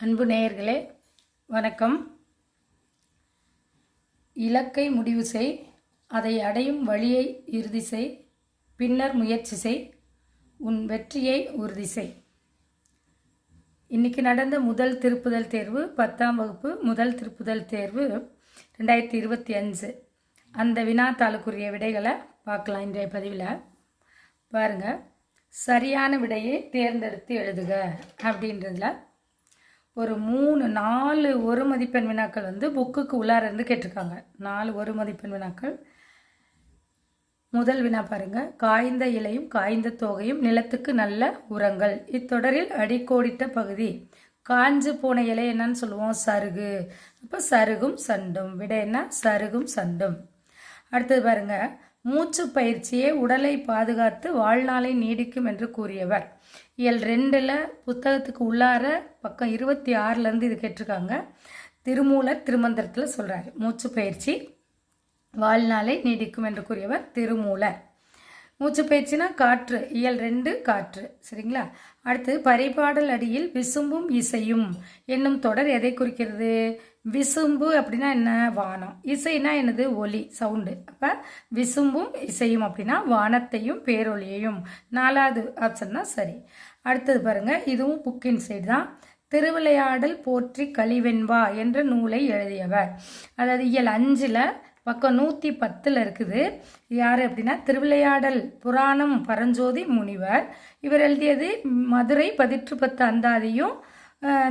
அன்பு நேயர்களே வணக்கம். இலக்கை முடிவு செய் அதை அடையும் வழியை இறுதி செய் பின்னர் முயற்சி செய் உன் வெற்றியை உறுதி செய். இன்றைக்கி நடந்த முதல் திருப்புதல் தேர்வு பத்தாம் வகுப்பு முதல் திருப்புதல் தேர்வு ரெண்டாயிரத்தி இருபத்தி அஞ்சு. அந்த வினாத்தாளுக்குரிய விடைகளை பார்க்கலாம் இன்றைய பதிவில். பாருங்க சரியான விடையை தேர்ந்தெடுத்து எழுதுக அப்படின்றதுல ஒரு மூணு நாலு ஒரு மதிப்பெண் வினாக்கள் வந்து புக்குக்கு உள்ளார இருந்து கேட்டிருக்காங்க. நாலு ஒரு மதிப்பெண் வினாக்கள். முதல் வினா பாருங்க. காய்ந்த இலையும் காய்ந்த தோகையும் நிலத்துக்கு நல்ல உரங்கள். இத்தொடரில் அடிக்கோடிட்ட பகுதி. காஞ்சு போன இலை என்னன்னு சொல்லுவோம். சருகு. அப்போ சருகும் சண்டும். விட என்ன? சருகும் சண்டும். அடுத்தது பாருங்க. மூச்சு பயிற்சியே உடலை பாதுகாத்து வாழ்நாளை நீடிக்கும் என்று கூறியவர். இயல் ரெண்டில் புத்தகத்துக்கு உள்ளார பக்கம் இருபத்தி ஆறுலேருந்து இது கேட்டிருக்காங்க. திருமூலர் திருமந்திரத்தில் சொல்கிறாரு மூச்சு பயிற்சி வாழ்நாளை நீடிக்கும் என்று கூறியவர் திருமூலர். மூச்சு பயிற்சினா காற்று இயல் ரெண்டு காற்று. சரிங்களா? அடுத்து பரிபாடல் அடியில் விசும்பும் இசையும். என்னும் தொடர் எதை குறிக்கிறது? விசும்பு அப்படின்னா என்ன? வானம். இசைனா என்னது? ஒலி சவுண்டு. அப்போ விசும்பும் இசையும் அப்படின்னா வானத்தையும் பேரொலியையும் நாலாவது ஆப்ஷன் தான் சரி. அடுத்தது பாருங்கள் இதுவும் புக்கின் சைடு தான். திருவிளையாடல் போற்றி கழிவெண்பா என்ற நூலை எழுதியவர். அதாவது இயல் அஞ்சில் பக்கம் நூற்றி பத்தில் இருக்குது. யார் அப்படின்னா? திருவிளையாடல் புராணம் பரஞ்சோதி முனிவர். இவர் எழுதியது மதுரை பதிற்று பத்து அந்தாதியும்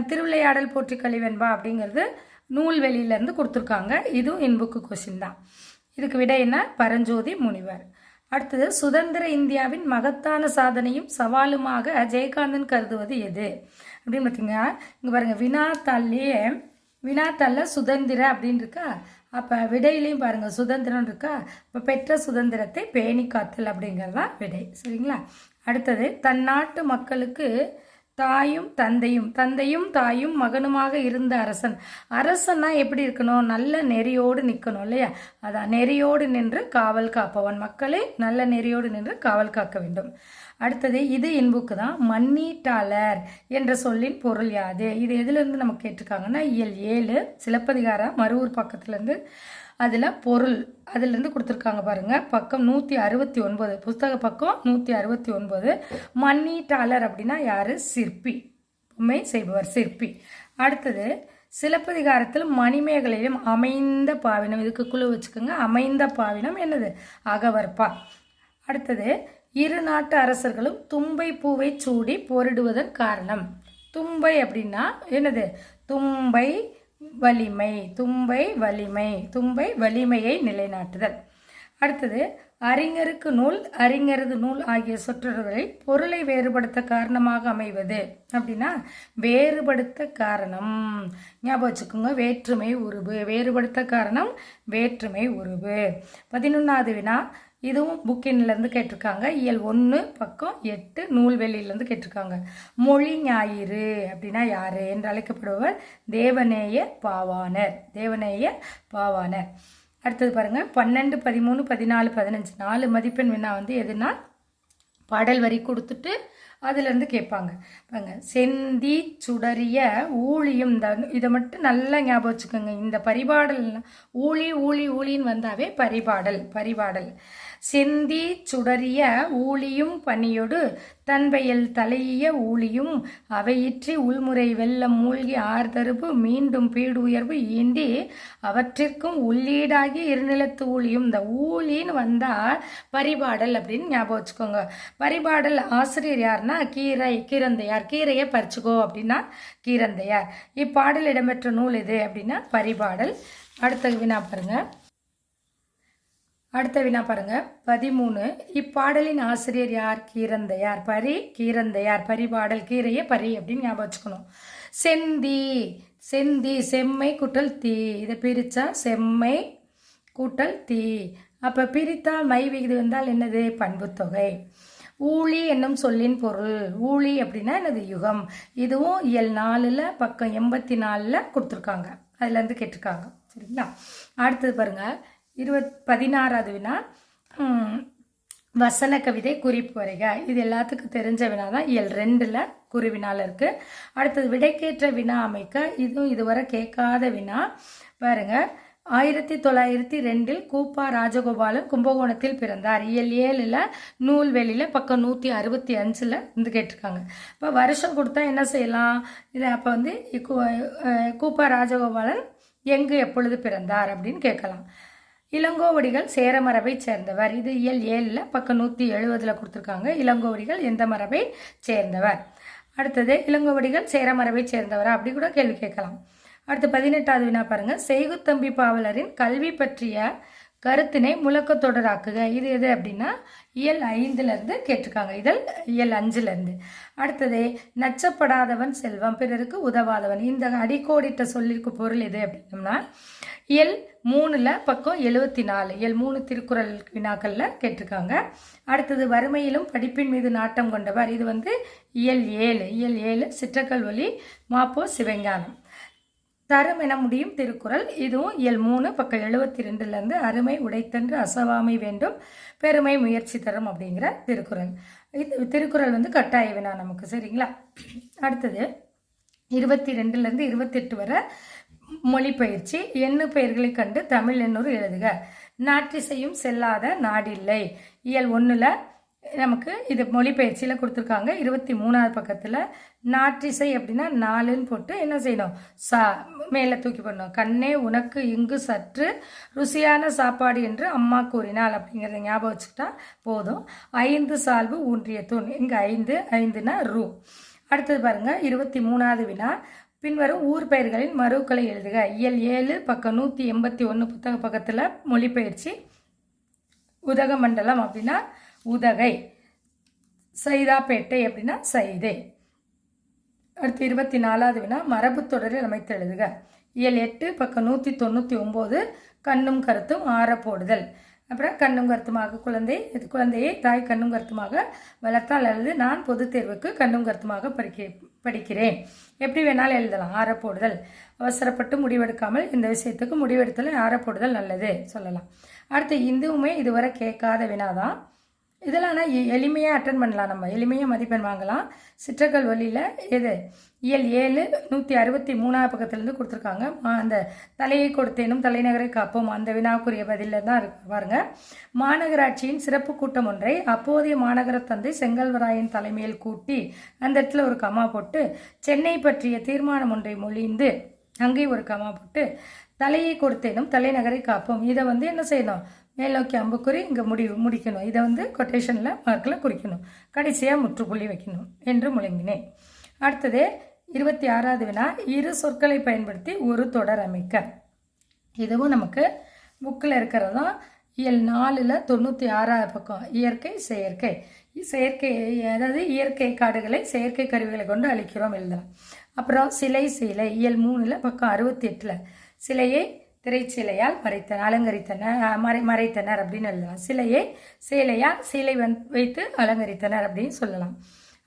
திருவிளையாடல் போற்றி கழிவெண்பா அப்படிங்கிறது நூல்வெளியிலேருந்து கொடுத்துருக்காங்க. இதுவும் இன்புக்கு கொஷின் தான். இதுக்கு விட என்ன? பரஞ்சோதி முனிவர். அடுத்தது சுதந்திர இந்தியாவின் மகத்தான சாதனையும் சவாலுமாக ஜெயகாந்தன் கருதுவது எது? அப்படின்னு பார்த்தீங்கன்னா இங்கே பாருங்கள் வினாத்தாள்லேயே வினாத்தாளில் சுதந்திர அப்படின்னு இருக்கா? அப்போ விடையிலையும் பாருங்கள் சுதந்திரம் இருக்கா? இப்போ பெற்ற சுதந்திரத்தை பேணி காத்தல் அப்படிங்கிறது தான் விடை. சரிங்களா? அடுத்தது தன் நாட்டு மக்களுக்கு தாயும் தந்தையும் தந்தையும் தாயும் மகனுமாக இருந்த அரசன். அரசன்னா எப்படி இருக்கணும்? நல்ல நெறியோடு நிற்கணும் இல்லையா? அதான் நெறியோடு நின்று காவல் காப்பவன். மக்களே நல்ல நெறியோடு நின்று காவல் காக்க வேண்டும். அடுத்தது இது இன்புக்கு தான். மண்ணீட்டாளர் என்ற சொல்லின் பொருள் யாது? இது எதுலேருந்து நம்ம கேட்டிருக்காங்கன்னா இயல் ஏழு சிலப்பதிகாரம் மறுவூர் பக்கத்துலேருந்து அதில் பொருள் அதுலேருந்து கொடுத்துருக்காங்க பாருங்கள் பக்கம் நூற்றி அறுபத்தி ஒன்பது. புஸ்தக பக்கம் நூற்றி அறுபத்தி ஒன்பது. மண்ணீட்டாளர் அப்படின்னா யார்? சிற்பி. பொம்மை செய்பவர் சிற்பி. அடுத்தது சிலப்பதிகாரத்தில் மணிமேகலையிலும் அமைந்த பாவினம். இதுக்கு குழு வச்சுக்கோங்க. அமைந்த பாவினம் என்னது? அகவர்பா அடுத்தது இரு நாட்டு அரசர்களும் தும்பை பூவை சூடி போரிடுவதன் காரணம். தும்பை அப்படின்னா என்னது? தும்பை வலிமை தும்பை வலிமை தும்பை வலிமையை நிலைநாட்டுதல். அடுத்தது அறிஞருக்கு நூல் அறிஞரது நூல் ஆகிய சொற்றொடர்களில் பொருளை வேறுபடுத்த காரணமாக அமைவது. அப்படின்னா வேறுபடுத்த காரணம். ஞாபகம் வச்சுக்கோங்க வேற்றுமை உருவு வேறுபடுத்த காரணம் வேற்றுமை உருவு பதினொன்றாவது வினா இதுவும் புக்கின்லேருந்து கேட்டிருக்காங்க. இயல் ஒன்று பக்கம் எட்டு நூல்வெளியிலேருந்து கேட்டிருக்காங்க. மொழி ஞாயிறு அப்படின்னா யார் என்று அழைக்கப்படுபவர் தேவநேய பாவானர் தேவநேய பாவானர் அடுத்தது பாருங்கள் பன்னெண்டு பதிமூணு பதினாலு பதினஞ்சு. நாலு மதிப்பெண் வினா வந்து எதுனா பாடல் வரி கொடுத்துட்டு அதுலேருந்து கேட்பாங்க. பாருங்க. செந்தி சுடரிய ஊழியும் இந்த இதை மட்டும் நல்லா ஞாபகம் வச்சுக்கோங்க. இந்த பரிபாடல் ஊழி ஊழி ஊழின்னு வந்தாவே பரிபாடல் பரிபாடல். செந்தி சுடரிய ஊழியும் பணியொடு தன்பெயல் தலையிய ஊழியும் அவையிற்றி உள்முறை வெள்ளம் மூழ்கி ஆர்தருப்பு மீண்டும் பீடு உயர்வு ஈண்டி அவற்றிற்கும் உள்ளீடாகி இருநிலத்து ஊழியும். இந்த ஊழின்னு வந்தால் பரிபாடல் அப்படின்னு ஞாபகம் வச்சுக்கோங்க. பரிபாடல் ஆசிரியர் யாருன்னா கீரை கீரந்தையார். கீரையை பறிச்சுக்கோ அப்படின்னா கீரந்தையார். இப்பாடல் இடம்பெற்ற நூல் எது அப்படின்னா பரிபாடல். அடுத்த வினா பாருங்கள் அடுத்த வினா பாருங்க. பதிமூணு. இப்பாடலின் ஆசிரியர் யார்? கீரந்தையார். பரி கீரந்தையார். பரிபாடல் கீரையே பரி அப்படின்னு ஞாபகம் வச்சுக்கணும். செந்தி செந்தி செம்மை குட்டல் தீ. இதை பிரித்தா செம்மை கூட்டல் தீ. அப்போ பிரித்தால் மை விகுதி வந்தால் என்னது? பண்புத்தொகை ஊழி என்னும் சொல்லின் பொருள். ஊழி அப்படின்னா என்னது? யுகம். இதுவும் இயல் நாலில் பக்கம் எண்பத்தி நாலில் கொடுத்துருக்காங்க. அதுலேருந்து கேட்டிருக்காங்க. சரிங்களா? அடுத்தது பாருங்கள் இருபத் பதினாறாவது வினா வசன கவிதை குறிப்பு வரைக. இது எல்லாத்துக்கும் தெரிஞ்ச வினா தான் இயல் ரெண்டில் குருவினால இருக்குது அடுத்தது விடைக்கேற்ற வினா அமைக்க இதுவும் இதுவரை கேட்காத வினா. பாருங்க. ஆயிரத்தி தொள்ளாயிரத்தி ரெண்டில் கூப்பா ராஜகோபாலன் கும்பகோணத்தில் பிறந்தார். இயல் ஏழில் நூல்வெளியில் பக்கம் நூற்றி அறுபத்தி அஞ்சில் இருந்து கேட்டிருக்காங்க. இப்போ வருஷம் கொடுத்தா என்ன செய்யலாம்? இது அப்போ வந்து கூப்பா ராஜகோபாலன் எங்கு எப்பொழுது பிறந்தார் அப்படின்னு கேட்கலாம். இளங்கோவடிகள் சேர மரபை சேர்ந்தவர். இது இயல் ஏழில் பக்கம் நூற்றி எழுபதில் கொடுத்துருக்காங்க. இளங்கோவடிகள் எந்த மரபை சேர்ந்தவர்? அடுத்தது இளங்கோவடிகள் சேர மரபை சேர்ந்தவரா? அப்படி கூட கேள்வி கேட்கலாம். அடுத்து பதினெட்டாவது வினா பாருங்கள் செய்குத்தம்பி பாவலரின் கல்வி பற்றிய கருத்தினை முழக்கத்தொடராக்குக இது எது அப்படின்னா இயல் ஐந்துலேருந்து கேட்டிருக்காங்க. இதழ் இயல் அஞ்சுலேருந்து அடுத்தது நச்சப்படாதவன் செல்வம் பிறருக்கு உதவாதவன். இந்த அடிக்கோடிட்ட சொல்லிற்கு பொருள் எது அப்படின்னம்னா இயல் மூணில் பக்கம் எழுபத்தி நாலு இயல் மூணு திருக்குறள் வினாக்களில் கேட்டிருக்காங்க. அடுத்தது வறுமையிலும் படிப்பின் மீது நாட்டம் கொண்டவர். இது வந்து இயல் ஏழு. இயல் ஏழு சிற்றக்கல்வொலி மாப்போ சிவஞானம். தரும் என முடியும் திருக்குறள். இதுவும் இயல் மூணு பக்கம் எழுபத்தி ரெண்டுலேருந்து அருமை உடைத்தன்று அசவாமை வேண்டும் பெருமை முயற்சி தரும் அப்படிங்கிற திருக்குறள். இது திருக்குறள் வந்து கட்டாய வினா நமக்கு சரிங்களா? அடுத்தது இருபத்தி ரெண்டுலேருந்து இருபத்தெட்டு வரை மொழிபெயர்ச்சி. எண்ணு பெயர்களை கண்டு தமிழ் எண்ணூறு எழுதுக. நாற்றிசையும் செல்லாத நாடில்லை. இயல் ஒன்றில் நமக்கு இது மொழிபெயர்ச்சியில் கொடுத்துருக்காங்க. இருபத்தி மூணாவது பக்கத்தில் நாற்றிசை அப்படின்னா நாலுன்னு போட்டு என்ன செய்யணும்? சா மேலே தூக்கி போடணும். கண்ணே உனக்கு இங்கு சற்று ருசியான சாப்பாடு என்று அம்மா கூறினாள் அப்படிங்கிறத ஞாபகம் வச்சுக்கிட்டா போதும். ஐந்து சால்வு ஊன்றிய தூண். இங்கே ஐந்து ஐந்துனா ரூ. அடுத்தது பாருங்கள் இருபத்தி மூணாவது வினா. பின்வரும் ஊர் பெயர்களின் மறுக்களை எழுதுக. இயல் ஏழு பக்கம் நூற்றி எண்பத்தி ஒன்று புத்தக பக்கத்தில் மொழிபெயர்ச்சி உதகமண்டலம் அப்படின்னா உதகை. சைதாப்பேட்டை அப்படின்னா சைதே. அடுத்து இருபத்தி நாலாவது வினா மரபு தொடரில் அமைத்து எழுதுக. இயல் எட்டு பக்கம் நூற்றி தொண்ணூற்றி ஒம்பது கண்ணும் கருத்தும் ஆற போடுதல். அப்புறம் கண்ணும் கருத்துமாக குழந்தை குழந்தையை தாய் கண்ணும் கருத்துமாக வளர்த்தால் அல்லது நான் பொதுத் தேர்வுக்கு கண்ணும் கருத்துமாக படிக்க படிக்கிறேன். எப்படி வேணாலும் எழுதலாம் ஆற போடுதல். அவசரப்பட்டு முடிவெடுக்காமல் இந்த விஷயத்துக்கு முடிவெடுத்தல் ஆற போடுதல் நல்லது சொல்லலாம். அடுத்து இந்துவுமே இதுவரை கேட்காத வினாதான். இதெல்லாம் ஆனால் எளிமையாக அட்டன் பண்ணலாம் நம்ம. எளிமையாக மதிப்பெண் வாங்கலாம். சிற்றக்கல் வழியில் எது? இயல் ஏழு நூற்றி அறுபத்தி மூணாவது பக்கத்துலேருந்து கொடுத்துருக்காங்க. மா- அந்த தலையை கொடுத்தேனும் தலைநகரை காப்போம். அந்த வினாக்குரிய பதிலில் தான் இருக்கு. பாருங்க. மாநகராட்சியின் சிறப்பு கூட்டம் ஒன்றை அப்போதைய மாநகர தந்தை செங்கல்வராயன் தலைமையில் கூட்டி அந்த இடத்துல ஒரு கமா போட்டு சென்னை பற்றிய தீர்மானம் ஒன்றை மொழிந்து அங்கே ஒரு கமா போட்டு தலையை கொடுத்தேனும் தலைநகரை காப்போம். இதை வந்து என்ன செய்யணும்? மேல் நோக்கி அம்புக்குறி இங்கே முடி முடிக்கணும். இதை வந்து கொட்டேஷனில் மார்க்கில் குறிக்கணும். கடைசியாக முற்றுப்புள்ளி வைக்கணும் என்று முழங்கினேன். அடுத்தது இருபத்தி ஆறாவது வினா இரு சொற்களை பயன்படுத்தி ஒரு தொடர் அமைக்க. இதுவும் நமக்கு புக்கில் இருக்கிறதும் இயல் நாலில் தொண்ணூற்றி ஆறாவது பக்கம் இயற்கை செயற்கை. செயற்கை அதாவது இயற்கை காடுகளை செயற்கை கருவிகளை கொண்டு அழிக்கிறோம் எழுதலாம். அப்புறம் சிலை சிலை இயல் மூணில் பக்கம் அறுபத்தி எட்டில். சிலையை திரைச்சிலையால் மறைத்தனர் அலங்கரித்தனர் மறை மறைத்தனர் அப்படின்னு எழுதலாம். சிலையை சேலையால் சீலை வந் வைத்து அலங்கரித்தனர் அப்படின்னு சொல்லலாம்.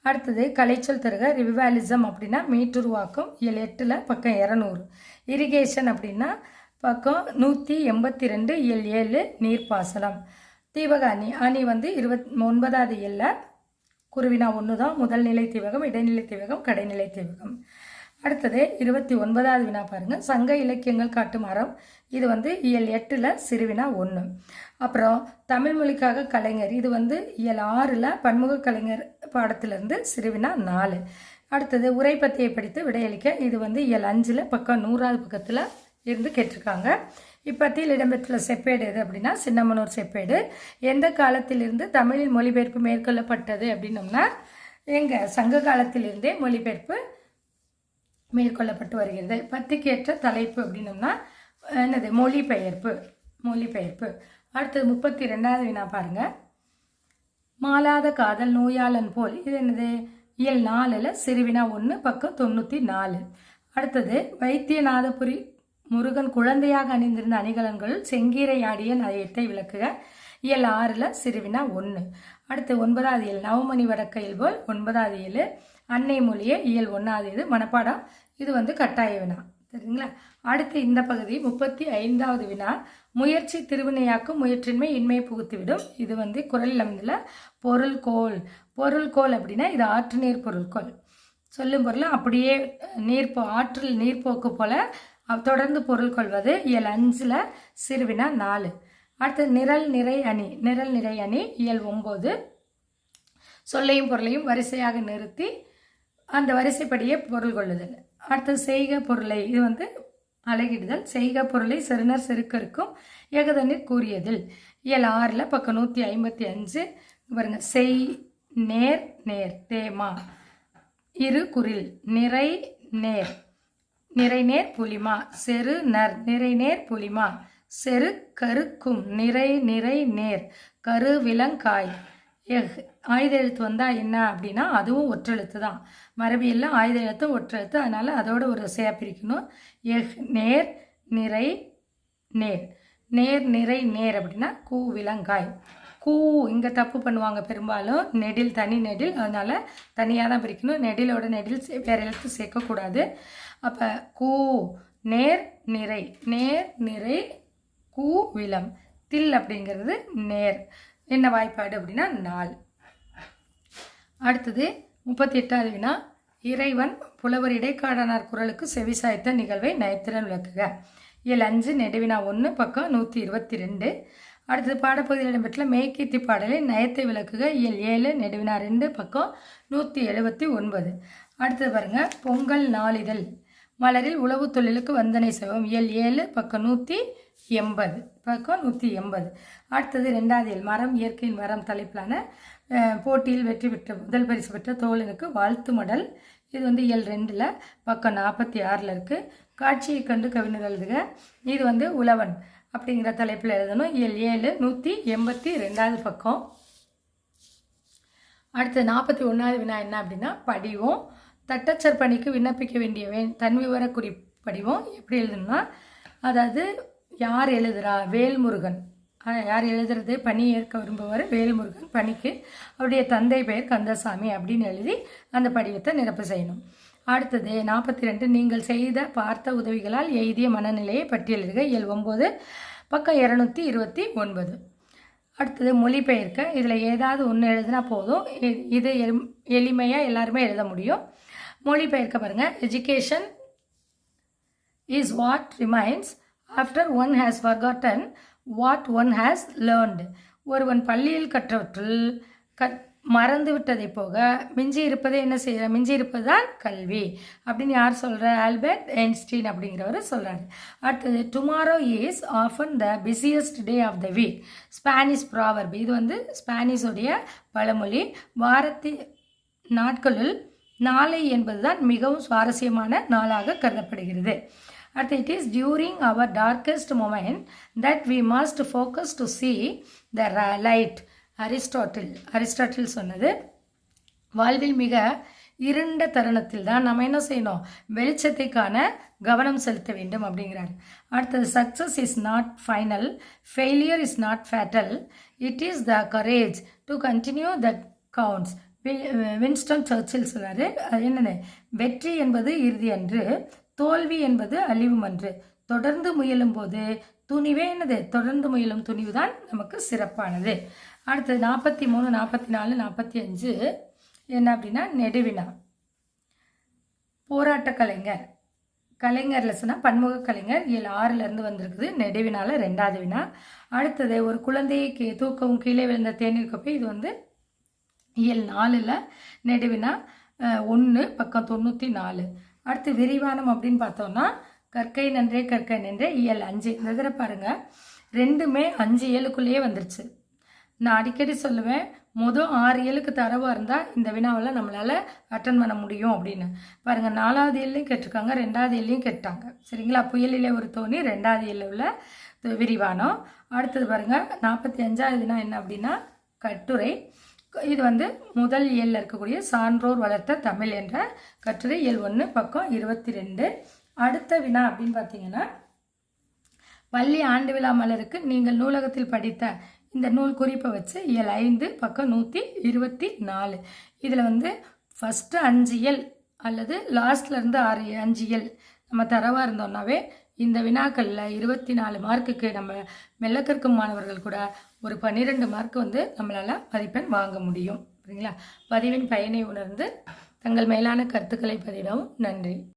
அடுத்தது கலைச்சொல் தருக ரிவாலிசம் அப்படின்னா மீட்டுருவாக்கம் இயல் எட்டில் பக்கம் இரநூறு. இரிகேஷன் அப்படின்னா பக்கம் நூற்றி எண்பத்தி ரெண்டு எல் ஏழு நீர்ப்பாசனம். தீவக அணி அணி வந்து இருபத் ஒன்பதாவது இயலில் குருவினா ஒன்று தான் முதல் நிலை தீவகம் இடைநிலை தீவகம் கடைநிலை தீவகம் அடுத்தது இருபத்தி ஒன்பதாவது வினா பாருங்கள் சங்க இலக்கியங்கள் காட்டும் அறம். இது வந்து இயல் எட்டில் சிறுவினா ஒன்று அப்புறம் தமிழ் மொழிக்காக கலைஞர். இது வந்து இயல் ஆறில் பன்முக கலைஞர் பாடத்திலிருந்து சிறுவினா நாலு. அடுத்தது உரை பத்தியை படித்து விடையளிக்க. இது வந்து இயல் அஞ்சில் பக்கம் நூறாவது பக்கத்தில் இருந்து கேட்டிருக்காங்க. இப்பத்தியில் இடம்பெற்றுள்ள செப்பேடு எது அப்படின்னா சின்னமனூர் செப்பேடு. எந்த காலத்திலிருந்து தமிழில் மொழிபெயர்ப்பு மேற்கொள்ளப்பட்டது அப்படின்னோம்னா எங்கள் சங்க காலத்திலிருந்தே மொழிபெயர்ப்பு மேற்கொள்ளப்பட்டு வருகிறது. பத்துக்கேற்ற தலைப்பு அப்படின்னோம்னா என்னது? மொழிபெயர்ப்பு. மொழிபெயர்ப்பு. அடுத்தது முப்பத்தி ரெண்டாவது வினா பாருங்க. மாலாத காதல் நோயாளன் போல். இது என்னது? இயல் நாலில் சிறுவினா ஒன்று பக்கம் தொண்ணூற்றி நாலு அடுத்தது வைத்தியநாதபுரி முருகன் குழந்தையாக அணிந்திருந்த அணிகலன்கள் செங்கீரை ஆடிய நயத்தை விளக்குக. இயல் ஆறில் சிறுவினா ஒன்று அடுத்து ஒன்பதாவது இயல் நவமணி வடக்கையில் போல் ஒன்பதாவது இயல் அன்னை மொழியே இயல் ஒன்றாவது இது. மனப்பாடம் இது வந்து கட்டாய வினா சரிங்களா? அடுத்து இந்த பகுதி முப்பத்தி ஐந்தாவது வினா முயற்சி திருவினையாக்கும் முயற்சின்மை இன்மை புகுத்துவிடும். இது வந்து குரல் அமைந்துள்ள பொருள்கோள் பொருள்கோள் அப்படின்னா இது ஆற்று நீர் பொருள்கோள் சொல்லும் பொருள் அப்படியே நீர்ப்போ ஆற்றில் நீர்ப்போக்கு போல தொடர்ந்து பொருள் கொள்வது இயல் அஞ்சில் சிறுவினா நாலு. அடுத்து நிரல் நிறை அணி நிரல் நிறை அணி இயல் ஒம்பது. சொல்லையும் பொருளையும் வரிசையாக நிறுத்தி அந்த வரிசைப்படியே பொருள் கொள்ளுதல். அடுத்து செய்க பொருளை. இது வந்து அழகிடுதல். செய்க பொருளை செருணர் செருக்கருக்கும் ஏகதண்ணீர் கூறியதில். இயல் ஆறில் பக்கம் நூற்றி ஐம்பத்தி அஞ்சு பாருங்க. செய் நேர் நேர் தேமா. இரு குரில். நிறை நேர். நிறைநேர் புலிமா. செரு நர். நிறைநேர் புலிமா. செரு கருக்கும் நிறை நிறை நேர். கரு விலங்காய். எஹ் ஆயுத எழுத்து வந்தால் என்ன அப்படின்னா அதுவும் ஒற்றெழுத்து தான். மரபியெல்லாம் ஆயுத எழுத்து ஒற்றெழுத்து அதனால் அதோட ஒரு வரிசையாக பிரிக்கணும். எஹ் நேர் நிறை நேர். நேர் நிறை நேர் அப்படின்னா கூ விலங்காய். கூ இங்கே தப்பு பண்ணுவாங்க பெரும்பாலும். நெடில் தனி நெடில் அதனால் தனியாக தான் பிரிக்கணும். நெடிலோட நெடில் சே- வேற எழுத்து சேர்க்கக்கூடாது. அப்போ கூ நேர் நிறை. நேர் நிறை கூ விலம். தில் அப்படிங்கிறது நேர். என்ன வாய்ப்பாடு அப்படின்னா நாள். அடுத்தது முப்பத்தி எட்டாவது வினா இறைவன் புலவர் இடைக்காடனார் குரலுக்கு செவிசாய்த்த நிகழ்வை நயத்திறன் விளக்குக. இயல் அஞ்சு நெடுவினா ஒன்று பக்கம் நூற்றி இருபத்தி ரெண்டு அடுத்தது பாடப்பகுதியில் இடம்பெற்ற மேய்கீர்த்தி பாடலை நயத்தை விளக்குக. இயல் ஏழு நெடுவினா ரெண்டு பக்கம் நூற்றி எழுபத்தி ஒன்பது. அடுத்தது பாருங்க பொங்கல் நாளிதழ். மலரில் உழவு தொழிலுக்கு வந்தனை செய்வோம் இயல் ஏழு பக்கம் நூற்றி எண்பது. பக்கம் நூற்றி எண்பது. அடுத்தது ரெண்டாவது இயல் மரம் இயற்கையின் மரம் தலைப்பிலான போட்டியில் வெற்றி பெற்ற முதல் பரிசு பெற்ற தோழனுக்கு வாழ்த்து மடல். இது வந்து இயல் ரெண்டில் பக்கம் நாற்பத்தி ஆறில் இருக்குது காட்சியை கண்டு கவிஞர் எழுதுக. இது வந்து உழவன் அப்படிங்கிற தலைப்பில் எழுதணும். இயல் ஏழு நூற்றி எண்பத்தி ரெண்டாவது பக்கம். அடுத்து நாற்பத்தி ஒன்றாவது வினா என்ன அப்படின்னா படிவம். தட்டச்சர் பணிக்கு விண்ணப்பிக்க வேண்டிய வே தன் விவர குறிப்படிவம் எப்படி எழுதணும்னா அதாவது யார் எழுதுறா? வேல்முருகன். யார் எழுதுறது? பணி ஏற்க விரும்புவார் வேல்முருகன். பணிக்கு அவருடைய தந்தை பெயர் கந்தசாமி அப்படின்னு எழுதி அந்த படிவத்தை நிரப்பு செய்யணும். அடுத்தது நாற்பத்தி ரெண்டு நீங்கள் செய்த பார்த்த உதவிகளால் எய்திய மனநிலையை பட்டியலிடுக. இயல் ஒம்பது பக்கம் இரநூத்தி இருபத்தி ஒன்பது. அடுத்தது மொழிபெயர்க்க. இதில் ஏதாவது ஒன்று எழுதினா போதும். இது எளிமையாக எல்லாருமே எழுத முடியும். மொழிபெயர்க்க பாருங்கள் education is what remains after one has forgotten what one has learned ஒருவன் பள்ளியில் கற்றவற்றில் க மறந்துவிட்டதை போக மிஞ்சி இருப்பதை என்ன செய்கிற மிஞ்சி இருப்பது தான் கல்வி. அப்படின்னு யார் சொல்கிற ஆல்பர்ட் ஐன்ஸ்டீன் அப்படிங்கிறவர் சொல்கிறாரு அடுத்தது tomorrow is often the busiest day of the week Spanish proverb இது வந்து ஸ்பானிஷுடைய பழமொழி. வாரத்தி நாட்களில் நாளை என்பதுதான் மிகவும் சுவாரஸ்யமான நாளாக கருதப்படுகிறது. அடுத்து it is during our darkest moment that we must focus to see the light Aristotle Aristotle சொன்னது வாழ்வில் மிக இருண்ட தருணத்தில் தான் நம்ம என்ன செய்யணும்? வெளிச்சத்தைக்கான கவனம் செலுத்த வேண்டும் அப்படிங்கிறார். அடுத்தது success is not final failure is not fatal it is the courage to continue that counts Winston Churchill சொல்றாரு அது என்னென்ன வெற்றி என்பது இறுதி அன்று. தோல்வி என்பது அழிவும் அன்று தொடர்ந்து முயலும் போது துணிவே என்னது? தொடர்ந்து முயலும் துணிவு தான் நமக்கு சிறப்பானது. அடுத்தது நாற்பத்தி மூணு நாற்பத்தி நாலு நாற்பத்தி அஞ்சு என்ன அப்படின்னா நெடுவினா. போராட்ட கலைஞர். கலைஞர் லெசனா பன்முக கலைஞர் ஏழு ஆறுலேருந்து வந்திருக்குது. நெடுவினால ரெண்டாவது வினா. அடுத்தது ஒரு குழந்தையை கே தூக்கவும் கீழே விழுந்த தேநீர் கோப்பை. இது வந்து இயல் நாலில் நெடுவினா ஒன்று பக்கம் தொண்ணூற்றி நாலு. அடுத்து விரிவானம் அப்படின்னு பார்த்தோம்னா கற்கை நன்றே கற்கை நன்றே இயல் அஞ்சு. இந்த தடவை பாருங்க. ரெண்டுமே அஞ்சு ஏழுக்குள்ளேயே வந்துருச்சு. நான் அடிக்கடி சொல்லுவேன் மொதல் ஆறு ஏழுக்கு தரவாக இருந்தால் இந்த வினாவில் நம்மளால் அட்டன் பண்ண முடியும் அப்படின்னு. பாருங்கள் நாலாவது ஏழுலையும் கேட்டிருக்காங்க ரெண்டாவது ஏழுலையும் கேட்டாங்க. சரிங்களா? புயலிலே ஒரு தோணி ரெண்டாவது ஏழில் உள்ள விரிவானம். அடுத்தது பாருங்கள் நாற்பத்தி அஞ்சாவதுனா என்ன அப்படின்னா கட்டுரை. இது வந்து முதல் இயலில் இருக்கக்கூடிய சான்றோர் வளர்த்த தமிழ் என்ற கட்டுரை இயல் ஒன்று பக்கம் இருபத்தி ரெண்டு அடுத்த வினா அப்படின்னு பார்த்தீங்கன்னா பள்ளி ஆண்டு விழா மலருக்கு நீங்கள் நூலகத்தில் படித்த இந்த நூல் குறிப்பை வச்சு இயல் ஐந்து பக்கம் நூற்றி இருபத்தி நாலு இதில் வந்து ஃபஸ்ட்டு அஞ்சு இயல் அல்லது லாஸ்ட்லேருந்து ஆறு அஞ்சு இயல் நம்ம தரவாக இருந்தோம்னாவே இந்த வினாக்களில் இருபத்தி நாலு மார்க்குக்கு நம்ம மெல்லக்கற்கும் மாணவர்கள் கூட ஒரு பன்னிரெண்டு மார்க் வந்து நம்மளால் மதிப்பெண் வாங்க முடியும். சரிங்களா பதிவின் பயனை உணர்ந்து தங்கள் மேலான கருத்துக்களை பதிவிடவும் நன்றி.